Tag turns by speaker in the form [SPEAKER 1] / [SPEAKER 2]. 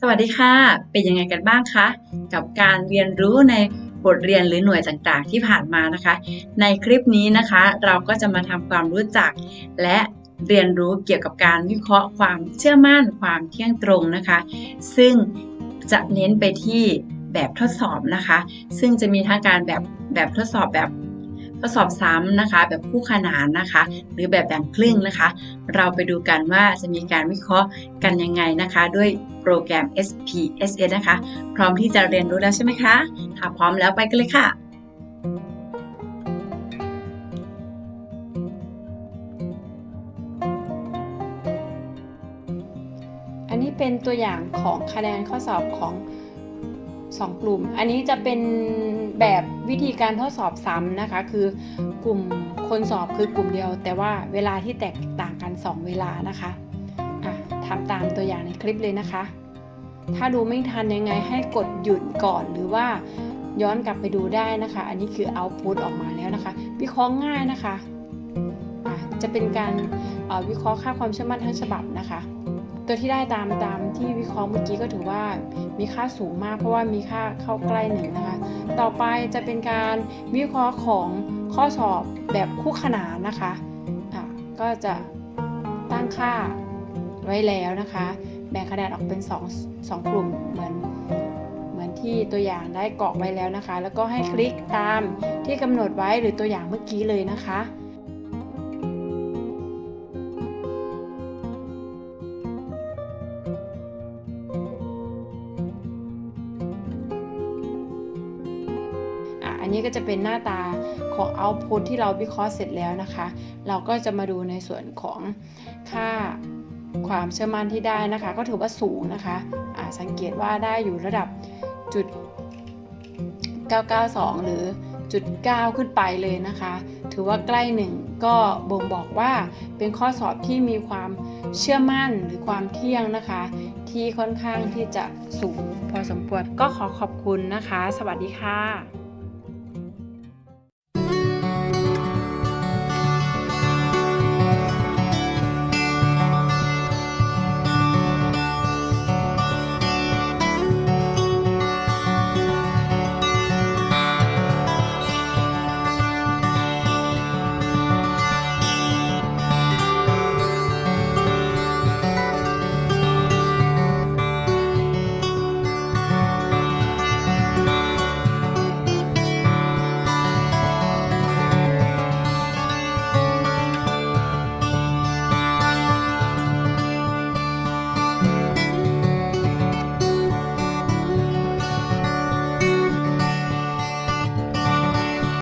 [SPEAKER 1] สวัสดีค่ะ เป็นยังไงกันบ้างคะ กับการเรียนรู้ในบทเรียนหรือหน่วยต่างๆที่ผ่านมานะคะ ในคลิปนี้นะคะ เราก็จะมาทำความรู้จัก และเรียนรู้เกี่ยวกับการวิเคราะห์ความเชื่อมั่นความเที่ยงตรงนะคะ ซึ่งจะเน้นไปที่แบบทดสอบนะคะ ซึ่งจะมีทั้งการแบบแบบทดสอบแบบ ทดสอบซ้ำนะคะ แบบคู่ขนานนะคะ หรือแบบแบ่งครึ่งนะคะ เราไปดูกันว่าจะมีการวิเคราะห์กันยังไงนะคะ ด้วยโปรแกรม SPSS นะคะ พร้อมที่จะเรียนรู้แล้วใช่ไหมคะถ้าพร้อมแล้วไปกันเลยค่ะ
[SPEAKER 2] อันนี้เป็นตัวอย่างของคะแนนข้อสอบของ 2 กลุ่ม อันนี้จะเป็นแบบวิธีการทดสอบซ้ำนะคะ คือกลุ่มคนสอบคือกลุ่มเดียว แต่ว่าเวลาที่แตกต่างกัน 2 เวลานะคะอะทำตามตัวอย่างในคลิปเลยนะคะ ถ้าดูไม่ทันยังไงให้กดหยุดก่อนหรือว่าย้อนกลับไปดูได้นะคะ อันนี้คือเอาพุตออกมาแล้วนะคะ วิเคราะห์ง่ายนะคะอะจะเป็นการวิเคราะห์ค่าความเชื่อมั่นทั้งฉบับนะคะ ตัวที่ได้ตามตามที่วิเคราะห์เมื่อกี้ก็ถือว่ามีค่าสูงมาก เพราะว่ามีค่าเข้าใกล้หนึ่งนะคะ ต่อไปจะเป็นการวิเคราะห์ของข้อสอบแบบคู่ขนานนะคะอะก็จะตั้งค่าไว้แล้วนะคะ แบ่งคะแนนออกเป็น2 2กลุ่มเหมือนเหมือนที่ตัวอย่างได้กรอกไว้แล้วนะคะ แล้วก็ให้คลิกตามที่กำหนดไว้หรือตัวอย่างเมื่อกี้เลยนะคะ นนี้ก็จะเป็นหน้าตาของ output ที่เราวิเคราะห์เสร็จแล้วนะคะ เราก็จะมาดูในส่วนของค่าความเชื่อมั่นที่ได้นะคะ ก็ถือว่าสูงนะคะอะสังเกตว่าได้อยู่ระดับจุด 992 หรือจุด 9 ขึ้นไปเลยนะคะ ถือว่าใกล้หนึ่งก็บ่งบอกว่าเป็นข้อสอบที่มีความเชื่อมั่นหรือความเที่ยงนะคะ ที่ค่อนข้างที่จะสูงพอสมควรก็ขอขอบคุณนะคะ สวัสดีค่ะ